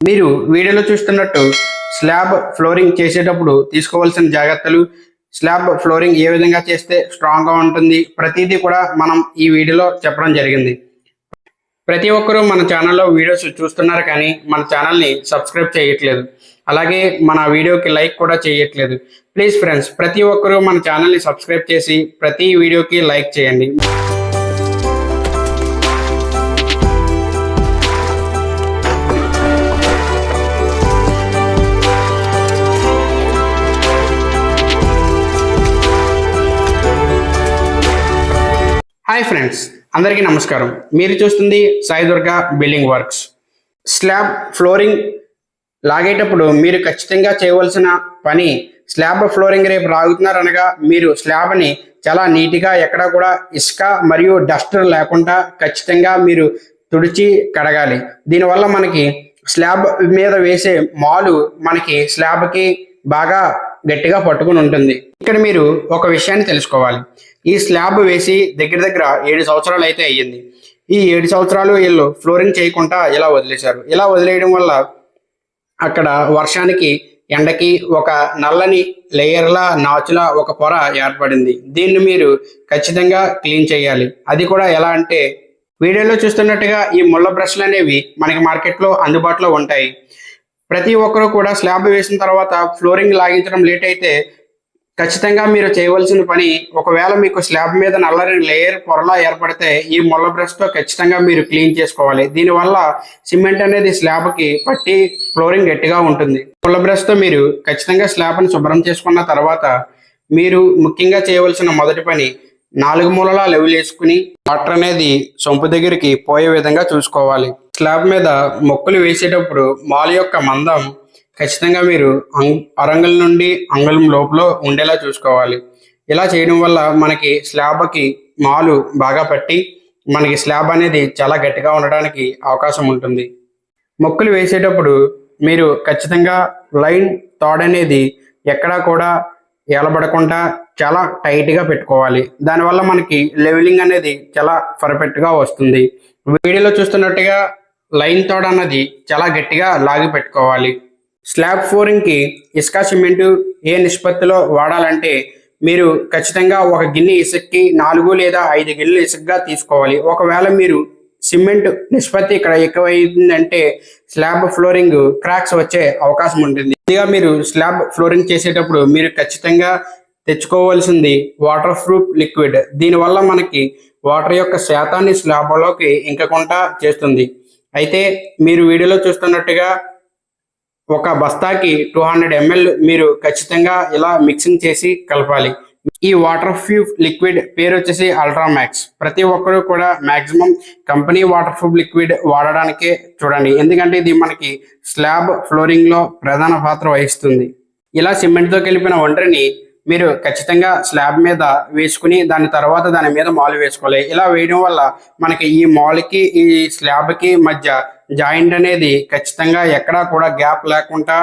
మీరు వీడియోలో చూస్తున్నట్టు స్లాబ్ ఫ్లోరింగ్ చేసేటప్పుడు తీసుకోవాల్సిన జాగ్రత్తలు స్లాబ్ ఫ్లోరింగ్ ఏ విధంగా చేస్తే స్ట్రాంగ్గా ఉంటుంది ప్రతిదీ కూడా మనం ఈ వీడియోలో చెప్పడం జరిగింది. ప్రతి ఒక్కరూ మన ఛానల్లో వీడియోస్ చూస్తున్నారు కానీ మన ఛానల్ని సబ్స్క్రైబ్ చేయట్లేదు. అలాగే మన వీడియోకి లైక్ కూడా చేయట్లేదు. ప్లీజ్ ఫ్రెండ్స్ ప్రతి ఒక్కరూ మన ఛానల్ని సబ్స్క్రైబ్ చేసి ప్రతి వీడియోకి లైక్ చేయండి. హాయ్ ఫ్రెండ్స్ అందరికీ నమస్కారం. మీరు చూస్తుంది Sai Durga building works. Slab flooring లాగేటప్పుడు మీరు ఖచ్చితంగా చేయవలసిన పని స్లాబ్ ఫ్లోరింగ్ రేపు లాగుతున్నారనగా మీరు స్లాబ్ని చాలా నీట్గా ఎక్కడ కూడా ఇసుక మరియు డస్ట్ లేకుండా ఖచ్చితంగా మీరు తుడిచి కడగాలి. దీనివల్ల మనకి స్లాబ్ మీద వేసే మాలు మనకి స్లాబ్కి బాగా గట్టిగా పట్టుకుని ఉంటుంది. ఇక్కడ మీరు ఒక విషయాన్ని తెలుసుకోవాలి. ఈ స్లాబ్ వేసి దగ్గర దగ్గర ఏడు సంవత్సరాలు అయితే అయ్యింది. ఈ ఏడు సంవత్సరాలు వీళ్ళు ఫ్లోరింగ్ చేయకుండా ఇలా వదిలేశారు. ఇలా వదిలేయడం వల్ల అక్కడ వర్షానికి ఎండకి ఒక నల్లని లేయర్లా నాచులా ఒక పొర ఏర్పడింది. దీన్ని మీరు ఖచ్చితంగా క్లీన్ చేయాలి. అది కూడా ఎలా అంటే వీడియోలో చూస్తున్నట్టుగా ఈ ముళ్ళ బ్రష్లు అనేవి మనకి మార్కెట్లో అందుబాటులో ఉంటాయి. ప్రతి ఒక్కరూ కూడా స్లాబ్ వేసిన తర్వాత ఫ్లోరింగ్ లాగించడం లేట్ అయితే ఖచ్చితంగా మీరు చేయవలసిన పని ఒకవేళ మీకు స్లాబ్ మీద నల్లని లేయర్ పొరలా ఏర్పడితే ఈ ముళ్ళ బ్రష్తో ఖచ్చితంగా మీరు క్లీన్ చేసుకోవాలి. దీనివల్ల సిమెంట్ అనేది స్లాబ్కి పట్టి ఫ్లోరింగ్ గట్టిగా ఉంటుంది. ముళ్ళ బ్రష్తో మీరు ఖచ్చితంగా స్లాబ్ని శుభ్రం చేసుకున్న తర్వాత మీరు ముఖ్యంగా చేయవలసిన మొదటి పని నాలుగు మూలలా లెవెల్ వేసుకుని వాటర్ అనేది సొంపు దగ్గరికి పోయే విధంగా చూసుకోవాలి. స్లాబ్ మీద మొక్కలు వేసేటప్పుడు మాల్ యొక్క మందం ఖచ్చితంగా మీరు అంగ్ అరంగుల నుండి అంగుళం లోపల ఉండేలా చూసుకోవాలి. ఇలా చేయడం వల్ల మనకి స్లాబ్కి మాలు బాగా పట్టి మనకి స్లాబ్ అనేది చాలా గట్టిగా ఉండడానికి అవకాశం ఉంటుంది. మొక్కలు వేసేటప్పుడు మీరు ఖచ్చితంగా లైన్ తాడ్ అనేది ఎక్కడా కూడా ఏలబడకుండా చాలా టైట్గా పెట్టుకోవాలి. దానివల్ల మనకి లెవెలింగ్ అనేది చాలా పర్ఫెక్ట్గా వస్తుంది. వీడియోలో చూస్తున్నట్టుగా లైన్ తోడ అన్నది చాలా గట్టిగా లాగి పెట్టుకోవాలి. స్లాబ్ ఫ్లోరింగ్కి ఇసుక సిమెంటు ఏ నిష్పత్తిలో వాడాలంటే మీరు ఖచ్చితంగా ఒక గిన్నె ఇసుక్కి నాలుగు లేదా ఐదు గిన్నెలు ఇసుకగా తీసుకోవాలి. ఒకవేళ మీరు సిమెంట్ నిష్పత్తి ఇక్కడ ఎక్కువైందంటే స్లాబ్ ఫ్లోరింగ్ క్రాక్స్ వచ్చే అవకాశం ఉంటుంది. ఇదిగా మీరు స్లాబ్ ఫ్లోరింగ్ చేసేటప్పుడు మీరు ఖచ్చితంగా తెచ్చుకోవాల్సింది వాటర్ ప్రూఫ్ లిక్విడ్ దీనివల్ల మనకి వాటర్ యొక్క శాతాన్ని స్లాబ్లోకి ఇంకకుండా చేస్తుంది. అయితే మీరు వీడియోలో చూస్తున్నట్టుగా ఒక బస్తాకి టూ హండ్రెడ్ ఎంఎల్ మీరు ఖచ్చితంగా ఇలా మిక్సింగ్ చేసి కలపాలి. ఈ వాటర్ ప్రూఫ్ లిక్విడ్ పేరు వచ్చేసి అల్ట్రామాక్స్ ప్రతి ఒక్కరూ కూడా maximum company waterproof liquid వాడడానికే చూడండి. ఎందుకంటే ఇది మనకి స్లాబ్ ఫ్లోరింగ్లో ప్రధాన పాత్ర వహిస్తుంది. ఇలా సిమెంట్తో కలిపిన ఒంటరిని మీరు ఖచ్చితంగా స్లాబ్ మీద వేసుకుని దాని తర్వాత దాని మీద మాలు వేసుకోవాలి. ఇలా వేయడం వల్ల మనకి ఈ మాల్కి ఈ స్లాబ్కి మధ్య జాయింట్ అనేది ఖచ్చితంగా ఎక్కడా కూడా గ్యాప్ లేకుండా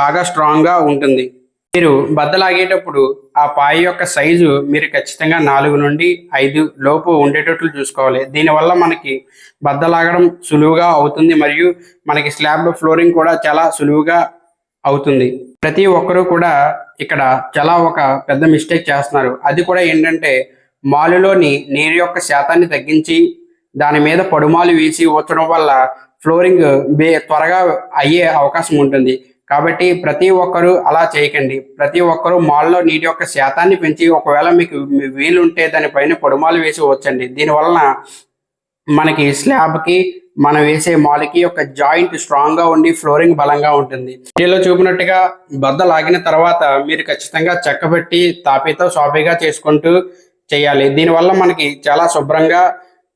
బాగా స్ట్రాంగ్గా ఉంటుంది. మీరు బద్దలాగేటప్పుడు ఆ పాయ యొక్క సైజు మీరు ఖచ్చితంగా నాలుగు నుండి ఐదు లోపు ఉండేటట్లు చూసుకోవాలి. దీనివల్ల మనకి బద్దలాగడం సులువుగా అవుతుంది మరియు మనకి స్లాబ్ ఫ్లోరింగ్ కూడా చాలా సులువుగా అవుతుంది. ప్రతి ఒక్కరూ కూడా ఇక్కడ చాలా ఒక పెద్ద మిస్టేక్ చేస్తున్నారు. అది కూడా ఏంటంటే మాలులోని నీరు యొక్క శాతాన్ని తగ్గించి దాని మీద పడుమాలు వేసి ఉంచడం వల్ల ఫ్లోరింగ్ బే త్వరగా అయ్యే అవకాశం ఉంటుంది. కాబట్టి ప్రతి ఒక్కరూ అలా చేయకండి. ప్రతి ఒక్కరూ మాల్లో నీటి యొక్క శాతాన్ని పెంచి ఒకవేళ మీకు వీలుంటే దానిపైన పొడుమాలు వేసి వచ్చండి. దీనివలన మనకి స్లాబ్కి మనం వేసే మాలకి యొక్క జాయింట్ స్ట్రాంగ్గా ఉండి ఫ్లోరింగ్ బలంగా ఉంటుంది. వీడియోలో చూపినట్టుగా బద్ద లాగిన తర్వాత మీరు ఖచ్చితంగా చెక్క పెట్టి తాపీతో సాఫీగా చేసుకుంటూ చేయాలి. దీనివల్ల మనకి చాలా శుభ్రంగా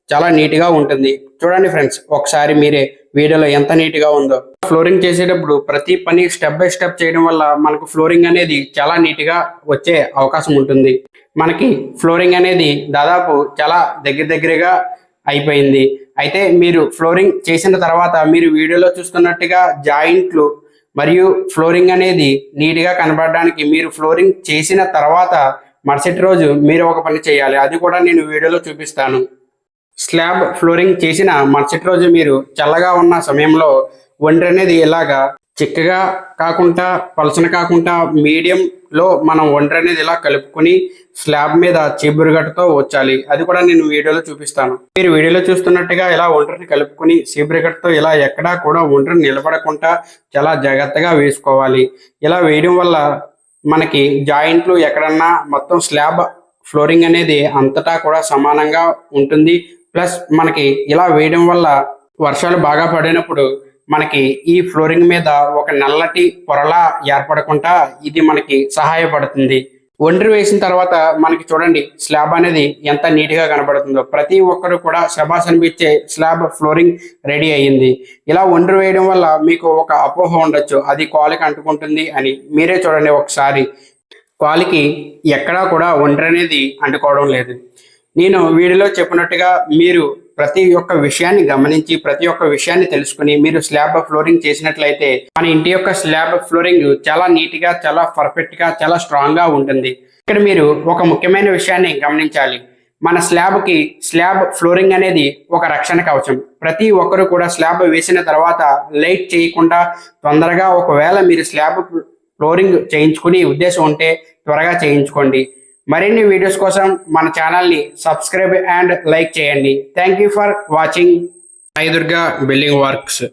చాలా నీట్గా ఉంటుంది. చూడండి ఫ్రెండ్స్ ఒకసారి మీరే వీడియోలో ఎంత నీట్గా ఉందో. ఫ్లోరింగ్ చేసేటప్పుడు ప్రతి పని స్టెప్ బై స్టెప్ చేయడం వల్ల మనకు ఫ్లోరింగ్ అనేది చాలా నీట్గా వచ్చే అవకాశం ఉంటుంది. మనకి ఫ్లోరింగ్ అనేది దాదాపు చాలా దగ్గర దగ్గరగా అయిపోయింది. అయితే మీరు ఫ్లోరింగ్ చేసిన తర్వాత మీరు వీడియోలో చూస్తున్నట్టుగా జాయింట్లు మరియు ఫ్లోరింగ్ అనేది నీట్గా కనబడడానికి మీరు ఫ్లోరింగ్ చేసిన తర్వాత మరుసటి రోజు మీరు ఒక పని చేయాలి. అది కూడా నేను వీడియోలో చూపిస్తాను. స్లాబ్ ఫ్లోరింగ్ చేసిన మరుసటి రోజు మీరు చల్లగా ఉన్న సమయంలో ఒంటి అనేది ఇలాగా చిక్కగా కాకుండా పలచన కాకుండా మీడియంలో మనం వండర్ అనేది ఇలా కలుపుకొని స్లాబ్ మీద చీపురుగట్టతో వచ్చాలి. అది కూడా నేను వీడియోలో చూపిస్తాను. మీరు వీడియోలో చూస్తున్నట్టుగా ఇలా ఒంటరిని కలుపుకొని చీపురుగట్టతో ఇలా ఎక్కడా కూడా ఒండ్రిని నిలబడకుండా చాలా జాగ్రత్తగా వేసుకోవాలి. ఇలా వేయడం వల్ల మనకి జాయింట్లు ఎక్కడన్నా మొత్తం స్లాబ్ ఫ్లోరింగ్ అనేది అంతటా కూడా సమానంగా ఉంటుంది. ప్లస్ మనకి ఇలా వేయడం వల్ల వర్షాలు బాగా పడినప్పుడు మనకి ఈ ఫ్లోరింగ్ మీద ఒక నల్లటి పొరలా ఏర్పడకుండా ఇది మనకి సహాయపడుతుంది. ఒండ్రి వేసిన తర్వాత మనకి చూడండి స్లాబ్ అనేది ఎంత నీట్గా కనబడుతుందో. ప్రతి ఒక్కరు కూడా శబాస్ అనిపించే స్లాబ్ ఫ్లోరింగ్ రెడీ అయ్యింది. ఇలా ఒండ్రి వేయడం వల్ల మీకు ఒక అపోహ ఉండొచ్చు. అది కాలుకి అంటుకుంటుంది అని మీరే చూడండి ఒకసారి. కాలికి ఎక్కడా కూడా ఒండ్రి అనేది అంటుకోవడం లేదు. నేను వీడియోలో చెప్పినట్టుగా మీరు ప్రతి ఒక్క విషయాన్ని గమనించి ప్రతి ఒక్క విషయాన్ని తెలుసుకుని మీరు స్లాబ్ ఫ్లోరింగ్ చేసినట్లయితే మన ఇంటి యొక్క స్లాబ్ ఫ్లోరింగ్ చాలా నీట్గా చాలా పర్ఫెక్ట్గా చాలా స్ట్రాంగ్గా ఉంటుంది. ఇక్కడ మీరు ఒక ముఖ్యమైన విషయాన్ని గమనించాలి. మన స్లాబ్కి స్లాబ్ ఫ్లోరింగ్ అనేది ఒక రక్షణ కవచం. ప్రతి ఒక్కరు కూడా స్లాబ్ వేసిన తర్వాత లైట్ చేయకుండా తొందరగా ఒకవేళ మీరు స్లాబ్ ఫ్లోరింగ్ చేయించుకుని ఉద్దేశం ఉంటే త్వరగా చేయించుకోండి. మరిన్ని వీడియోస్ కోసం మన ఛానల్ని సబ్స్క్రైబ్ అండ్ లైక్ చేయండి. Thank you for watching Sai Durga building works.